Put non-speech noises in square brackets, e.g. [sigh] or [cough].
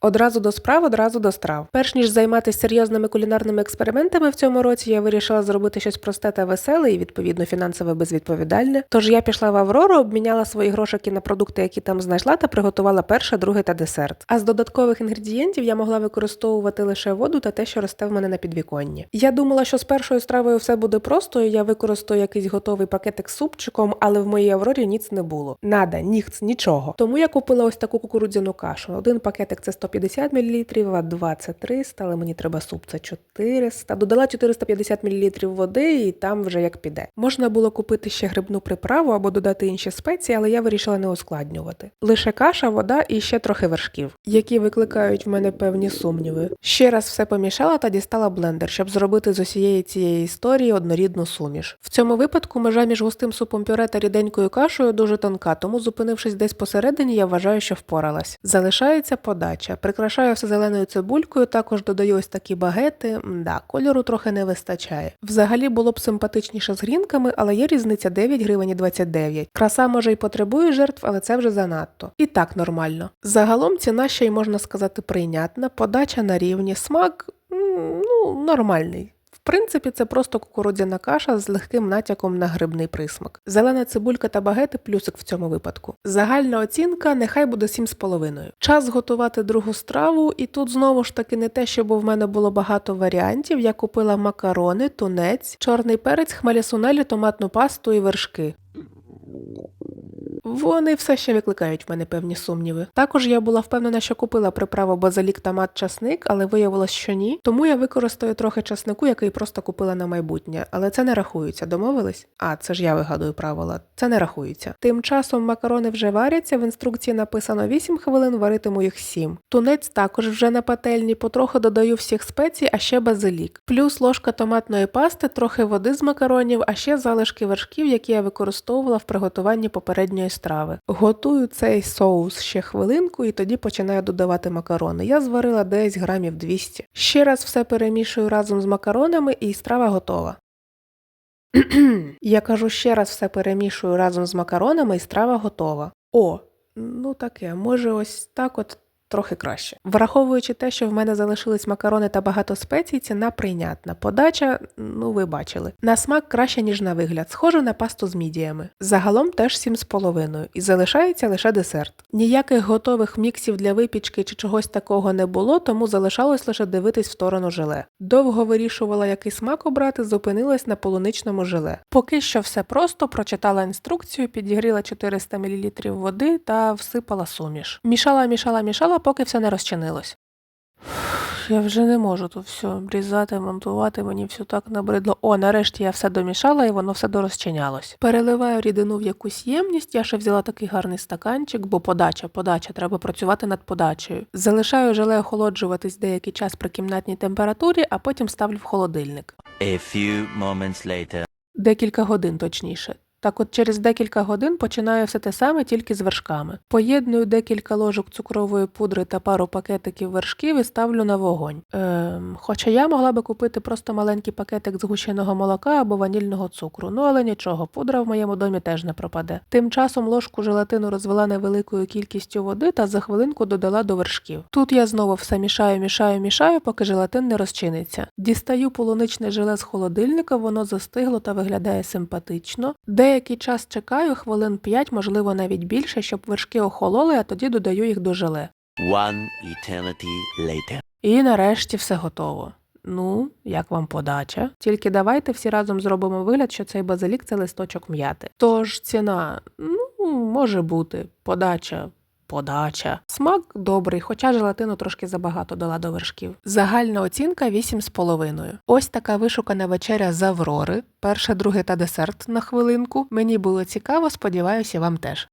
Одразу до справ, одразу до страв. Перш ніж займатися серйозними кулінарними експериментами в цьому році, я вирішила зробити щось просте та веселе і відповідно фінансово безвідповідальне. Тож я пішла в Аврору, обміняла свої грошики на продукти, які там знайшла, та приготувала перше, друге та десерт. А з додаткових інгредієнтів я могла використовувати лише воду та те, що росте в мене на підвіконні. Я думала, що з першою стравою все буде просто, і я використаю якийсь готовий пакетик з супчиком, але в моїй Аврорі ніц не було. Нада, ніхц, нічого. Тому я купила ось таку кукурудзяну кашу. Один пакетик це 150 мл, а два це 300, але мені треба суп це 400. Додала 450 мл води, і там вже як піде. Можна було купити ще грибну приправу або додати інші спеції, але я вирішила не ускладнювати. Лише каша, вода і ще трохи вершків, які викликають в мене певні сумніви. Ще раз все помішала та дістала блендер, щоб зробити з усієї цієї історії однорідну суміш. В цьому випадку межа між густим супом пюре та ріденькою кашею дуже тонка, тому зупинившись десь посередині, я вважаю, що впоралась. Залишається подача. Прикрашаю все зеленою цибулькою, також додаю ось такі багети. Да, кольору трохи не вистачає. Взагалі було б симпатичніше з грінками, але є різниця 9 гривень і 29. Краса може й потребує жертв, але це вже занадто. І так нормально. Загалом ціна ще й можна сказати прийнятна, подача на рівні, смак ну, нормальний. Принципі, це просто кукурудзяна каша з легким натяком на грибний присмак. Зелена цибулька та багети плюсик в цьому випадку. Загальна оцінка нехай буде 7,5. Час готувати другу страву, і тут знову ж таки не те, щоб в мене було багато варіантів. Я купила макарони, тунець, чорний перець, хмеля-сунелі, томатну пасту і вершки. Вони все ще викликають в мене певні сумніви. Також я була впевнена, що купила приправу базилік, томат, часник, але виявилось, що ні. Тому я використаю трохи часнику, який просто купила на майбутнє. Але це не рахується. Домовились? А, це ж я вигадую правила. Це не рахується. Тим часом макарони вже варяться. В інструкції написано 8 хвилин, варитиму їх 7. Тунець також вже на пательні, потроху додаю всіх спецій, а ще базилік. Плюс ложка томатної пасти, трохи води з макаронів, а ще залишки вершків, які я використовувала в приготуванні попередньої страви. Готую цей соус ще хвилинку і тоді починаю додавати макарони. Я зварила десь грамів 200. Ще раз все перемішую разом з макаронами і страва готова. [clears throat] Я кажу ще раз все перемішую разом з макаронами і страва готова. О, ну таке, може ось так от трохи краще. Враховуючи те, що в мене залишились макарони та багато спецій, ціна прийнятна. Подача, ну ви бачили. На смак краще, ніж на вигляд, схоже на пасту з мідіями. Загалом теж 7,5 і залишається лише десерт. Ніяких готових міксів для випічки чи чогось такого не було, тому залишалось лише дивитись в сторону желе. Довго вирішувала, який смак обрати, зупинилась на полуничному желе. Поки що все просто, прочитала інструкцію, підігріла 400 мл води та всипала суміш. Мішала, мішала, мішала, поки все не розчинилось. [sighs] Я вже не можу тут все різати, монтувати, мені все так набридло. О, нарешті я все домішала і воно все дорозчинялось. Переливаю рідину в якусь ємність, я ще взяла такий гарний стаканчик, бо подача, подача, треба працювати над подачею. Залишаю желе охолоджуватись деякий час при кімнатній температурі, а потім ставлю в холодильник. A few moments later. Декілька годин точніше. Так от через декілька годин починаю все те саме, тільки з вершками. Поєдную декілька ложок цукрової пудри та пару пакетиків вершків і ставлю на вогонь. Ем, хоча я могла би купити просто маленький пакетик згущеного молока або ванільного цукру. Ну але нічого, пудра в моєму домі теж не пропаде. Тим часом ложку желатину розвела невеликою кількістю води та за хвилинку додала до вершків. Тут я знову все мішаю, мішаю, мішаю, поки желатин не розчиниться. Дістаю полуничне желе з холодильника, воно застигло та виглядає симпатично. Деякий час чекаю, хвилин 5, можливо навіть більше, щоб вершки охололи, а тоді додаю їх до желе. One eternity later. І нарешті все готово. Ну, як вам подача? Тільки давайте всі разом зробимо вигляд, що цей базилік це листочок м'яти. Тож ціна, ну, може бути, подача. Подача. Смак добрий, хоча желатину трошки забагато дала до вершків. Загальна оцінка 8,5. Ось така вишукана вечеря з Аврори. Перше, друге та десерт на хвилинку. Мені було цікаво, сподіваюся, вам теж.